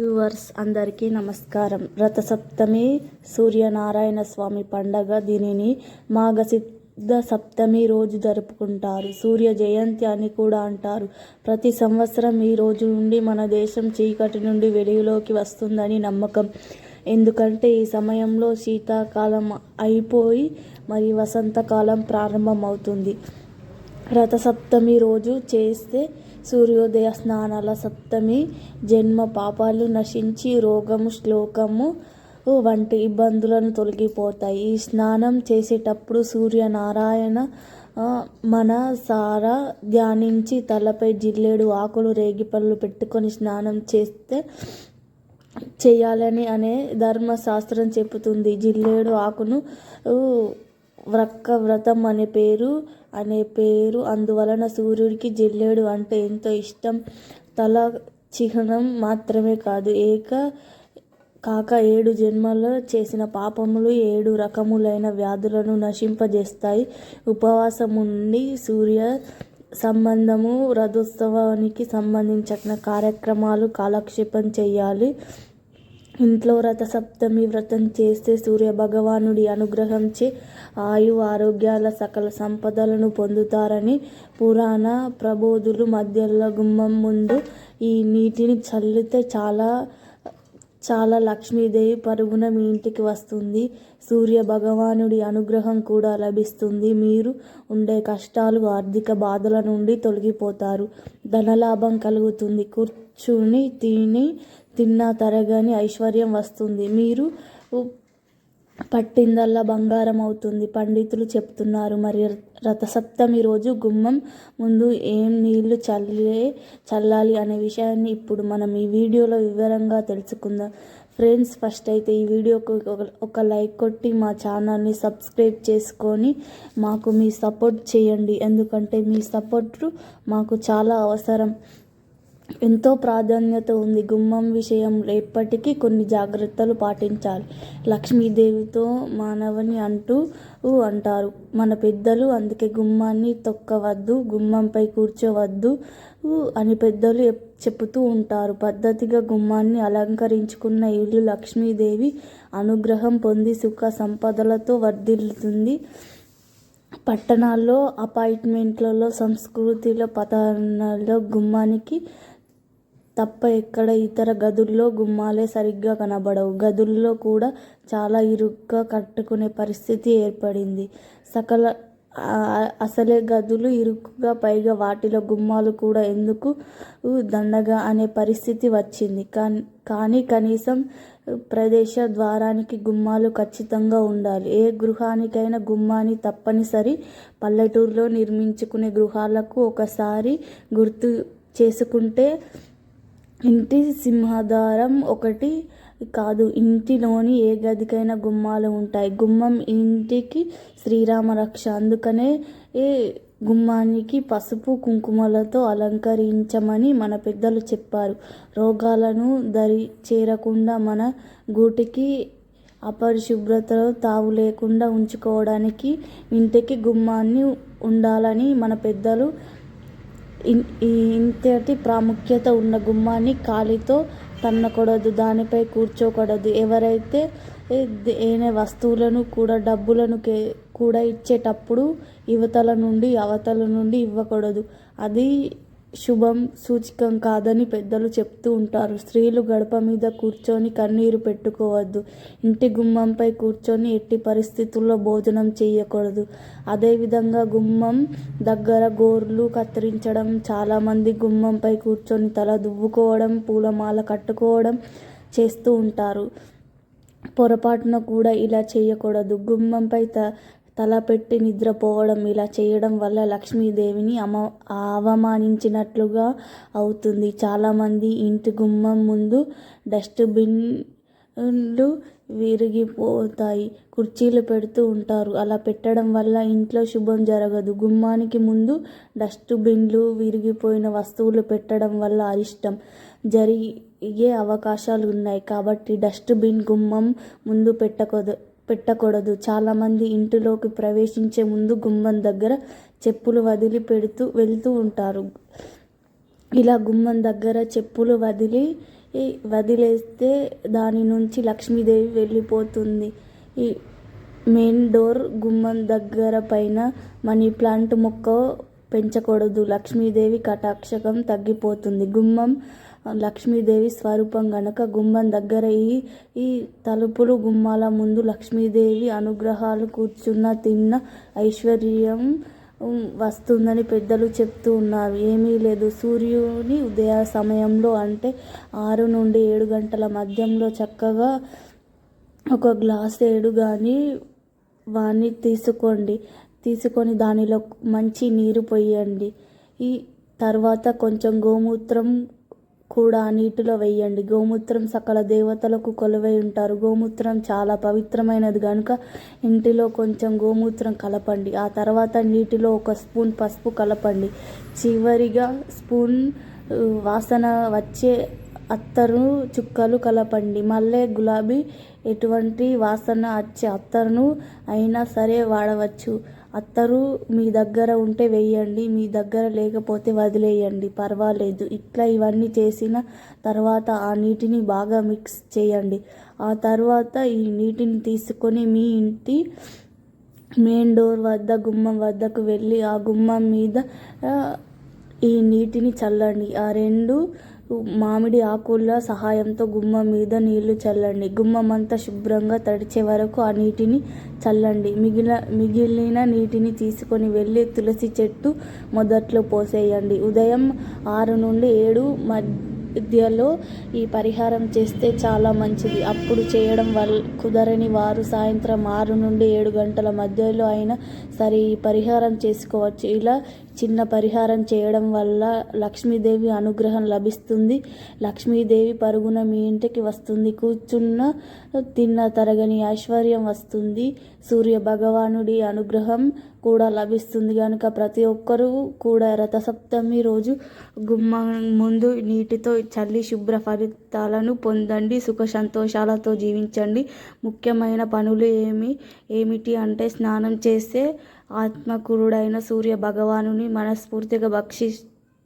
Viewers అందరికీ నమస్కారం. రథసప్తమి సూర్యనారాయణ స్వామి పండగ దీనిని మాఘసిద్ధ సప్తమి రోజు జరుపుకుంటారు. సూర్య జయంతి అని కూడా అంటారు. ప్రతి సంవత్సరం ఈ రోజు నుండి మన దేశం చీకటి నుండి వెలుగులోకి వస్తుందని నమ్మకం. ఎందుకంటే ఈ సమయంలో శీతాకాలం అయిపోయి మరి వసంతకాలం ప్రారంభమవుతుంది. రథసప్తమి రోజు చేస్తే సూర్యోదయ స్నానాల సప్తమి జన్మ పాపాలు నశించి రోగము శ్లోకము వంటి ఇబ్బందులను తొలగిపోతాయి. ఈ స్నానం చేసేటప్పుడు సూర్యనారాయణ మన సారా ధ్యానించి తలపై జిల్లేడు ఆకులు రేగిపళ్ళు పెట్టుకొని స్నానం చేస్తే చేయాలని అనే ధర్మశాస్త్రం చెబుతుంది. జిల్లేడు ఆకును వ్రక్క వ్రతం అనే పేరు అనే పేరు అందువలన సూర్యుడికి జిల్లేడు అంటే ఎంతో ఇష్టం. తల చిహ్నం మాత్రమే కాదు ఏక కాక ఏడు జన్మలో చేసిన పాపములు ఏడు రకములైన వ్యాధులను నశింపజేస్తాయి. ఉపవాసం ఉండి సూర్య సంబంధము రథోత్సవానికి సంబంధించిన కార్యక్రమాలు కాలక్షేపం చేయాలి. ఇంట్లో రథ సప్తమి వ్రతం చేస్తే సూర్య భగవానుడి అనుగ్రహంచే ఆయు ఆరోగ్యాల సకల సంపదలను పొందుతారని పురాణ ప్రబోధులు మధ్యలో గుమ్మం ముందు ఈ నీటిని చల్లితే చాలా చాలా లక్ష్మీదేవి పరుగున మీ ఇంటికి వస్తుంది. సూర్య భగవానుడి అనుగ్రహం కూడా లభిస్తుంది. మీరు ఉండే కష్టాలు ఆర్థిక బాధల నుండి తొలగిపోతారు. ధనలాభం కలుగుతుంది. కుర్ చూని తిని తిన్నా తరగని ఐశ్వర్యం వస్తుంది. మీరు పట్టిందల్లా బంగారం అవుతుంది. పండితులు చెప్తున్నారు. మరి రథసప్తమి రోజు గుమ్మం ముందు ఏం నీళ్ళు చల్లే చల్లాలి అనే విషయాన్ని ఇప్పుడు మనం ఈ వీడియోలో వివరంగా తెలుసుకుందాం. ఫ్రెండ్స్ ఫస్ట్ అయితే ఈ వీడియోకి ఒక- ఒక లైక్ కొట్టి మా ఛానల్ని సబ్స్క్రైబ్ చేసుకొని మాకు మీ సపోర్ట్ చేయండి. ఎందుకంటే మీ సపోర్ట్ మాకు చాలా అవసరం. ఎంతో ప్రాధాన్యత ఉంది గుమ్మం విషయంలో ఎప్పటికీ కొన్ని జాగ్రత్తలు పాటించాలి. లక్ష్మీదేవితో మానవుని అంటూ అంటారు. మన పెద్దలు అందుకే గుమ్మాన్ని తొక్కవద్దు గుమ్మంపై కూర్చోవద్దు అని పెద్దలు ఎప్- చెబుతూ ఉంటారు. పద్ధతిగా గుమ్మాన్ని అలంకరించుకున్న ఇల్లు లక్ష్మీదేవి అనుగ్రహం పొంది సుఖ సంపదలతో వర్ధిల్లుతుంది. పట్టణాల్లో అపార్ట్మెంట్లలో సంస్కృతిలో పతనాల్లో గుమ్మానికి తప్ప ఎక్కడ ఇతర గదుల్లో గుమ్మాలే సరిగ్గా కనబడవు. గదుల్లో కూడా చాలా ఇరుగ్గా కట్టుకునే పరిస్థితి ఏర్పడింది. సకల అసలే గదులు ఇరుకుగా పైగా వాటిలో గుమ్మాలు కూడా ఎందుకు దండగా అనే పరిస్థితి వచ్చింది. కానీ కానీ కనీసం ప్రదేశ ద్వారానికి గుమ్మాలు ఖచ్చితంగా ఉండాలి. ఏ గృహానికైనా గుమ్మాన్ని తప్పనిసరి పల్లెటూరులో నిర్మించుకునే గృహాలకు ఒకసారి గుర్తు చేసుకుంటే ఇంటి సింహాధారం ఒకటి కాదు. ఇంటిలోని ఏ గదికైనా గుమ్మాలు ఉంటాయి. గుమ్మం ఇంటికి శ్రీరామ రక్ష. అందుకనే ఏ గుమ్మానికి పసుపు కుంకుమలతో అలంకరించమని మన పెద్దలు చెప్పారు. రోగాలను దరి చేరకుండా మన గూటికి అపరిశుభ్రతలో తావు లేకుండా ఉంచుకోవడానికి ఇంటికి గుమ్మాన్ని ఉండాలని మన పెద్దలు ఇంతటి ప్రాముఖ్యత ఉన్న గుమ్మాన్ని కాలితో తన్నకూడదు దానిపై కూర్చోకూడదు. ఎవరైతే ఏనే వస్తువులను కూడా డబ్బులను కే కూడా ఇచ్చేటప్పుడు యువతల నుండి అవతల నుండి ఇవ్వకూడదు. అది శుభం సూచికం కాదని పెద్దలు చెప్తూ ఉంటారు. స్త్రీలు గడప మీద కూర్చొని కన్నీరు పెట్టుకోవద్దు. ఇంటి గుమ్మంపై కూర్చొని ఎట్టి పరిస్థితుల్లో భోజనం చేయకూడదు. అదేవిధంగా గుమ్మం దగ్గర గోర్లు కత్తిరించడం చాలామంది గుమ్మంపై కూర్చొని తల దువ్వుకోవడం పూలమాల కట్టుకోవడం చేస్తూ ఉంటారు. పొరపాటున కూడా ఇలా చేయకూడదు. గుమ్మంపై త తల పెట్టి నిద్రపోవడం ఇలా చేయడం వల్ల లక్ష్మీదేవిని అమ అవమానించినట్లుగా అవుతుంది. చాలామంది ఇంటి గుమ్మం ముందు డస్ట్బిన్లు విరిగిపోతాయి కుర్చీలు పెడుతూ ఉంటారు. అలా పెట్టడం వల్ల ఇంట్లో శుభం జరగదు. గుమ్మానికి ముందు డస్ట్బిన్లు విరిగిపోయిన వస్తువులు పెట్టడం వల్ల అరిష్టం జరిగే అవకాశాలు ఉన్నాయి కాబట్టి డస్ట్బిన్ గుమ్మం ముందు పెట్టకూడదు. పెట్టకూడదు. చాలామంది ఇంటిలోకి ప్రవేశించే ముందు గుమ్మం దగ్గర చెప్పులు వదిలి పెడుతూ వెళ్తూ ఉంటారు. ఇలా గుమ్మం దగ్గర చెప్పులు వదిలి వదిలేస్తే దాని నుంచి లక్ష్మీదేవి వెళ్ళిపోతుంది. ఈ మెయిన్ డోర్ గుమ్మం దగ్గర పైన మనీ ప్లాంట్ మొక్క పెంచకూడదు. లక్ష్మీదేవి కటాక్షకం తగ్గిపోతుంది. గుమ్మం లక్ష్మీదేవి స్వరూపం గనక గుమ్మం దగ్గర ఈ ఈ తలుపులు గుమ్మాల ముందు లక్ష్మీదేవి అనుగ్రహాలు కూర్చున్న తిన్న ఐశ్వర్యం వస్తుందని పెద్దలు చెప్తూ ఉన్నారు. ఏమీ లేదు. సూర్యుని ఉదయ సమయంలో అంటే ఆరు నుండి ఏడు గంటల మధ్యంలో చక్కగా ఒక గ్లాస్ ఏడు కానీ వాణ్ణి తీసుకోండి. తీసుకొని దానిలో మంచి నీరు పోయండి. ఈ తర్వాత కొంచెం గోమూత్రం కూడా నీటిలో వేయండి. గోమూత్రం సకల దేవతలకు కొలువై ఉంటారు. గోమూత్రం చాలా పవిత్రమైనది కనుక ఇంటిలో కొంచెం గోమూత్రం కలపండి. ఆ తర్వాత నీటిలో ఒక స్పూన్ పసుపు కలపండి. చివరిగా స్పూన్ వాసన వచ్చే అత్తరు చుక్కలు కలపండి. మల్లె గులాబీ ఎటువంటి వాసన వచ్చే అత్తరును అయినా సరే వాడవచ్చు. అత్తరు మీ దగ్గర ఉంటే వేయండి మీ దగ్గర లేకపోతే వదిలేయండి పర్వాలేదు. ఇట్లా ఇవన్నీ చేసిన తర్వాత ఆ నీటిని బాగా మిక్స్ చేయండి. ఆ తర్వాత ఈ నీటిని తీసుకొని మీ ఇంటి మెయిన్ డోర్ వద్ద గుమ్మం వద్దకు వెళ్ళి ఆ గుమ్మం మీద ఈ నీటిని చల్లండి. ఆ రెండు మామిడి ఆకుల సహాయంతో గుమ్మం మీద నీళ్ళు చల్లండి. గుమ్మం అంతా శుభ్రంగా తడిచే వరకు ఆ నీటిని చల్లండి. మిగిలిన మిగిలిన నీటిని తీసుకొని వెళ్ళి తులసి చెట్టు మొదట్లో పోసేయండి. ఉదయం ఆరు నుండి ఏడు మధ్యలో ఈ పరిహారం చేస్తే చాలా మంచిది. అప్పుడు చేయడం వల్ల కుదరని వారు సాయంత్రం ఆరు నుండి ఏడు గంటల మధ్యలో అయినా సరే ఈ పరిహారం చేసుకోవచ్చు. ఇలా చిన్న పరిహారం చేయడం వల్ల లక్ష్మీదేవి అనుగ్రహం లభిస్తుంది. లక్ష్మీదేవి పరుగున మీ ఇంటికి వస్తుంది. కూర్చున్న తిన్న తరగని ఐశ్వర్యం వస్తుంది. సూర్య భగవానుడి అనుగ్రహం కూడా లభిస్తుంది. కనుక ప్రతి ఒక్కరూ కూడా రథసప్తమి రోజు గుమ్మం ముందు నీటితో చల్లి శుభ్ర ఫలితాలను పొందండి. సుఖ సంతోషాలతో జీవించండి. ముఖ్యమైన పనులు ఏమి ఏమిటి అంటే స్నానం చేస్తే ఆత్మకురుడైన సూర్య భగవానుని మనస్ఫూర్తిగా భక్షి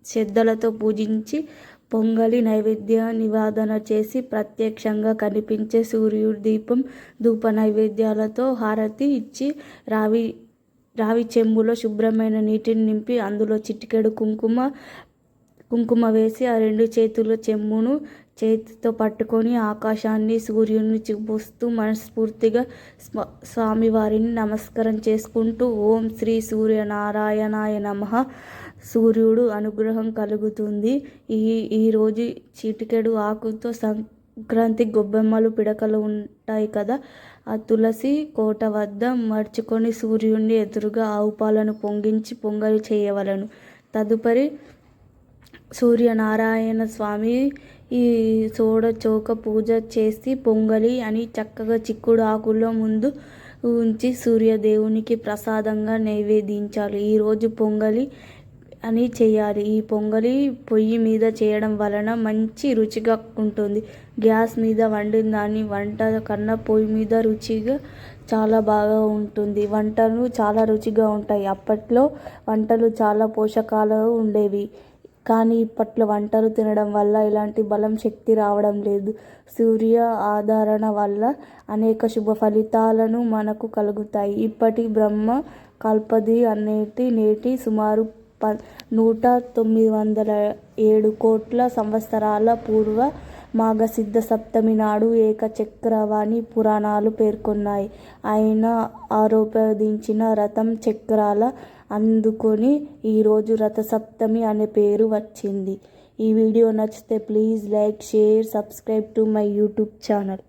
శ్రద్ధలతో పూజించి పొంగలి నైవేద్య నివాదన చేసి ప్రత్యక్షంగా కనిపించే సూర్యుడి దీపం ధూప నైవేద్యాలతో హారతి ఇచ్చి రావి రావి చెంబులో శుభ్రమైన నీటిని నింపి అందులో చిటికెడు కుంకుమ కుంకుమ వేసి ఆ రెండు చేతుల చెమ్మును చేతితో పట్టుకొని ఆకాశాన్ని సూర్యుని చూపుస్తూ మనస్ఫూర్తిగా స్వామివారిని నమస్కారం చేసుకుంటూ ఓం శ్రీ సూర్యనారాయణాయ నమ. సూర్యుడు అనుగ్రహం కలుగుతుంది. ఈ ఈరోజు చిటికెడు ఆకుతో సంక్రాంతి గొబ్బెమ్మలు పిడకలు ఉంటాయి కదా? ఆ తులసి కోట వద్ద మర్చుకొని సూర్యుడిని ఎదురుగా ఆవు పాలను పొంగించి పొంగలి చేయవలను. తదుపరి సూర్యనారాయణ స్వామి ఈ సోడ చౌక పూజ చేసి పొంగలి అని చక్కగా చిక్కుడు ఆకుల్లో ముందు ఉంచి సూర్యదేవునికి ప్రసాదంగా నైవేదించాలి ఈరోజు పొంగలి అని చేయాలి. ఈ పొంగలి పొయ్యి మీద చేయడం వలన మంచి రుచిగా ఉంటుంది. గ్యాస్ మీద వండిన దాన్ని వంట కన్నా పొయ్యి మీద రుచిగా చాలా బాగా ఉంటుంది. వంటలు చాలా రుచిగా ఉంటాయి. అప్పట్లో వంటలు చాలా పోషకాలు ఉండేవి. కానీ ఇప్పట్లో వంటలు తినడం వల్ల ఎలాంటి బలం శక్తి రావడం లేదు. సూర్య ఆదరణ వల్ల అనేక శుభ ఫలితాలను మనకు కలుగుతాయి. ఇప్పటి బ్రహ్మ కల్పది అనేటి నేటి సుమారు ప నూట తొమ్మిది వందల ఏడు కోట్ల సంవత్సరాల పూర్వ మాఘసిద్ధ సప్తమి నాడు ఏకచక్రవాణి పురాణాలు పేర్కొన్నాయి. ఆయన ఆరోపించిన రథం చక్రాల అందుకొని ఈరోజు రథసప్తమి అనే పేరు వచ్చింది. ఈ వీడియో నచ్చితే please like share subscribe to my YouTube channel.